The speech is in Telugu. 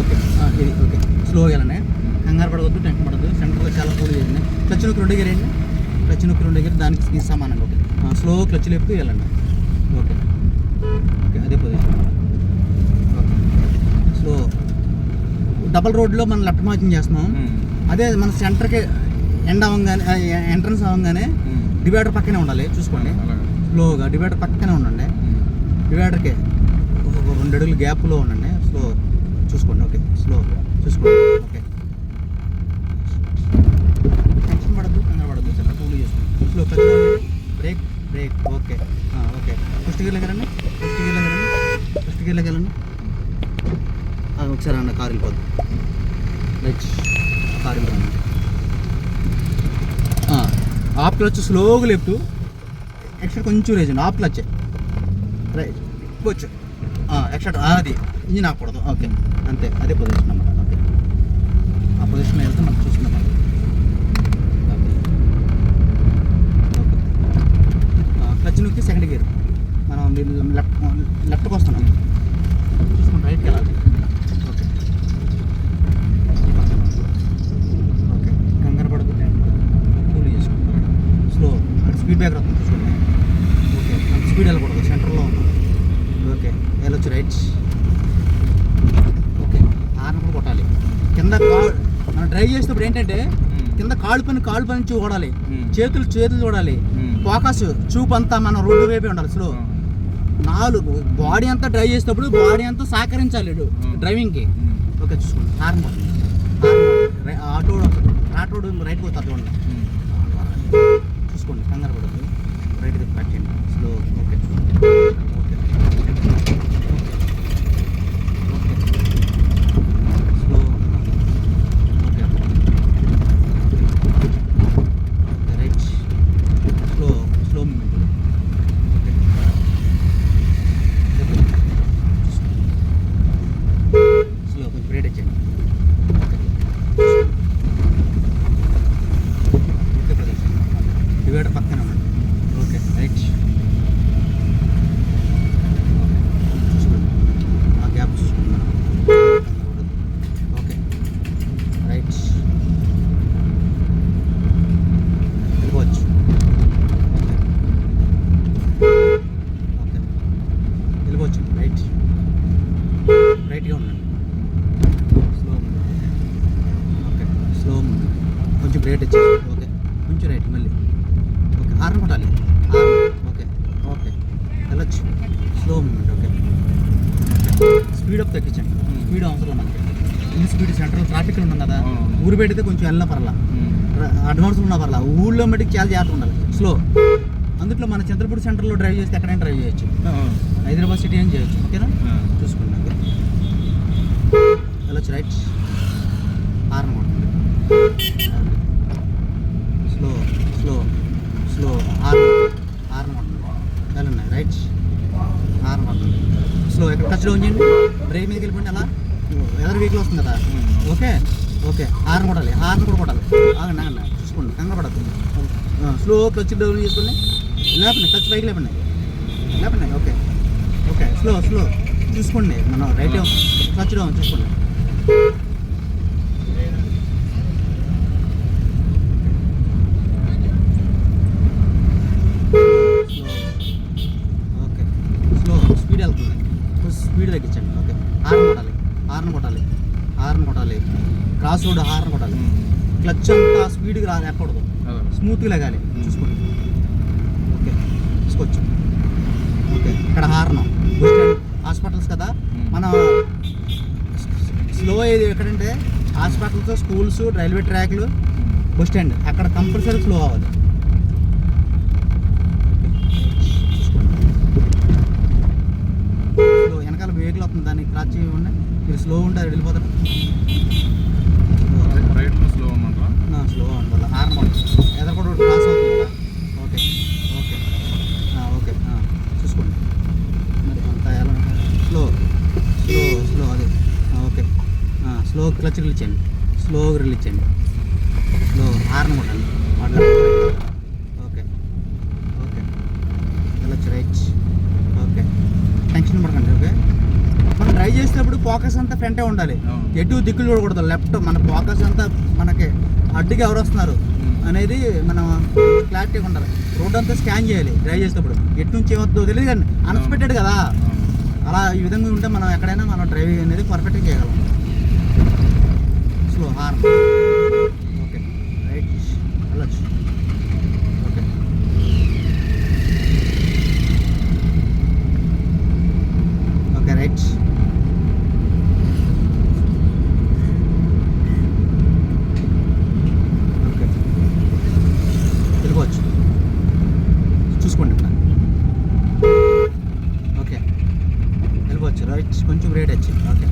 ఓకే. ఇది ఓకే. స్లోగా వెళ్ళండి కంగారు పడవద్దు టెన్షన్ పడద్దు సెంటర్లో చాలా కూల్ చేయండి. క్లచ్ నొక్కి రెండు ఎగిరేయండి. క్లచ్ నొక్కి రెండు ఎగిరి దానికి ఇది సమానంగా ఓకే. స్లో క్లచ్ లేపుతూ వెళ్ళండి ఓకే. ఓకే అదే పొజిషన్ ఓకే. స్లో డబల్ రోడ్లో మనం లెఫ్ట్ మార్కింగ్ చేస్తున్నాం. అదే మన సెంటర్కి ఎండ్ అవ్వగానే ఎంట్రన్స్ అవ్వగానే డివైడర్ పక్కనే ఉండాలి. చూసుకోండి. స్లోగా డివైడర్ పక్కనే ఉండండి. డివైడర్కి ఒక రెండు అడుగులు గ్యాప్లో ఉండండి స్లో చూసుకోండి ఓకే స్లో చూసుకోండి ఓకే టెన్షన్ పడద్దు కంగారు పడద్దు చాలా కూల్ చేస్తుంది స్లో పెద్ద brake brake okay okay first గేర్లోకి వెళ్ళండి ఫస్ట్ గేర్లోకి వెళ్ళండి ఫస్ట్ గేర్లోకి వెళ్ళండి ఒకసారి అన్న కారు వెళ్ళిపోద్దు రైట్ కారు వెళ్ళిపోండి ఆఫ్ క్లచ్ స్లోగా లేపుతూ ఎక్స్ట్రా కొంచెం రేజండి ఆఫ్ క్లచ్ రైట్ వచ్చు ఎక్స్ట్రా అది ఇంజిన్ ఆకూడదు ఓకే అంతే అదే పొజిషన్ అన్నమాట ఆ పొజిషన్ వెళ్తే మనం చూసుకుందాం. ఓకే క్లచ్ నొక్కి సెకండ్ గేర్ మనం దీన్ని లెఫ్ట్ లెఫ్ట్కి వస్తున్నాం. చూసుకుంటాం రైట్కి వెళ్ళాలి. ఓకే ఓకే కంగారు పడదు కూల్ చేసుకుంటాం స్లో స్పీడ్ బ్రేకర్ వస్తుంది చూసుకోండి ఓకే అంత స్పీడ్ వెళ్ళకూడదు. సెంటర్లో ఉన్నాం. ఓకే వెళ్ళొచ్చు. రైట్ ఓకే హార్న్ కూడా కొట్టాలి. కింద కాళ్ళు మనం డ్రైవ్ చేసేటప్పుడు ఏంటంటే కింద కాళ్ళు పని కాళ్ళు పని చూడాలి చేతులు చేతులు చూడాలి. ఫోకస్ చూపు అంతా మనం రోడ్డు వైపే ఉండాలి. స్లో. నాలుగు. బాడీ అంతా డ్రైవ్ చేసేటప్పుడు బాడీ అంతా సహకరించాలి డ్రైవింగ్కి. ఓకే చూసుకోండి. రై- ఆటో ఆటో రైట్కి పోతారు చూడండి. చూసుకోండి. కంగారు పడద్దు. రైట్కి పెట్టండి slow okay okay okay slow okay okay right slow slow moment okay slow కొంచెం బ్రేడ్ ఇచ్చేయండి ఓకే ఓకే ప్రదేశ్ డివైడర్ పక్కన ఉండండి ఓకే రైట్ చూసుకోండి ఆ గ్యాప్ చూసుకోండి ఓకే రైట్ వెళ్ళిపోవచ్చు ఓకే ఓకే వెళ్ళిపోవచ్చు రైట్ రైట్గా ఉండండి స్లో ఓకే స్లో కొంచెం బ్రేక్ ఇచ్చేసి ఓకే కొంచెం రైట్ మళ్ళీ. ఓకే హార్న్ కొట్టాలి. Okay okay. వెళ్ళొచ్చు slow moment okay. Speed up తగ్గించండి. స్పీడ్ అవసరం మనకి. ఇన్ స్పీడ్ సెంట్రల్ ట్రాఫిక్ ఉన్నాం కదా. ఊరు పెడితే కొంచెం వెళ్ళిన పర్లా. అడ్వాన్స్ ఉన్నా పర్లా. ఊళ్ళో మటుకు చాలా జాగ్రత్త ఉండాలి. స్లో అందుట్లో మన చంద్రపూడి సెంటర్లో డ్రైవ్ చేస్తే ఎక్కడైనా డ్రైవ్ చేయొచ్చు. హైదరాబాద్ సిటీ ఏం చేయొచ్చు. ఓకేనా చూసుకోండి ఓకే వెళ్ళొచ్చు రైట్ హార్న్ కొట్టండి slow slow slow horn horn కొట్టండి వెళ్ళండి రైట్ హార్న్ కొట్టండి స్లో ఎక్కడ టచ్ డౌన్ చేయండి. బ్రేక్ మీదకి వెళ్ళిపోండి అలా. ఎదర్ వెహికల్ వస్తుంది కదా. ఓకే ఓకే హార్న్ కొట్టాలి. హార్న్ కూడా కొట్టాలి. ఆగండి ఆగండి చూసుకోండి. కంగారు పడద్దు. స్లో క్లచ్ డౌన్ చేసుకోండి. లేపండి టచ్ పైకి లేపండి. లేపండి ఓకే ఓకే స్లో స్లో చూసుకోండి. మనం రైట్ క్లచ్ డౌన్ చూసుకోండి ఓకే స్లో స్పీడ్ వెళ్తుంది కొంచెం స్పీడ్ తగ్గించండి ఓకే హార్న్ కొట్టాలి హార్న్ కొట్టాలి హార్న్ కొట్టాలి. క్రాస్ రోడ్ హార్న్ కొట్టాలి. క్లచ్ అంతా స్పీడ్గా రా ఎక్కకూడదు. స్మూత్గా లగాలి. చూసుకోండి. ఓకే తీసుకోవచ్చు ఓకే ఇక్కడ హార్న్. బస్ స్టాండ్ హాస్పిటల్స్ కదా. మనం స్లో ఏది ఎక్కడంటే హాస్పిటల్స్ స్కూల్స్ రైల్వే ట్రాక్లు బస్ స్టాండ్. అక్కడ కంపల్సరీ స్లో అవ్వాలి స్లో వెనకాల వెహికల్ వస్తుంది దాన్ని క్రాచ్ ఇవ్వండి మీరు స్లో ఉంటారు వెళ్ళిపోతారు. రైట్ స్లో స్లో హార్న్ ఎదరు కూడా క్రాస్ అవుతుంది కదా. Okay okay. ఓకే చూసుకోండి. మరి అంత ఎలా స్లో స్లో స్లో అదే. ఓకే. స్లో క్లచ్ రిలీజ్ చేయండి. స్లోగా రిలీజ్ చేయండి. స్లో హార్న్ కొట్టండి ఓకే ఓకే. వెళ్ళొచ్చు రైట్? ఓకే. టెన్షన్ పడకండి. చేసేటప్పుడు ఫోకస్ అంతా ఫ్రంటే ఉండాలి. ఎటు దిక్కులు చూడకూడదు. లెఫ్ట్ మన ఫోకస్ అంతా మనకి అడ్డుగా ఎవరు వస్తున్నారు అనేది మనం క్లారిటీగా ఉండాలి. రోడ్ అంతా స్కాన్ చేయాలి డ్రైవ్ చేసేటప్పుడు. ఎటు నుంచి ఏమవుతుందో తెలియదు కానీ అన్ఎక్స్పెక్టెడ్ కదా. అలా ఈ విధంగా ఉంటే మనం ఎక్కడైనా మనం డ్రైవింగ్ అనేది పర్ఫెక్ట్గా చేయగలం. స్లో హార్న్ ఓకే రైట్ వెళ్ళచ్చు వచ్చింది రైట్ కొంచెం రేట్ వచ్చింది. ఓకే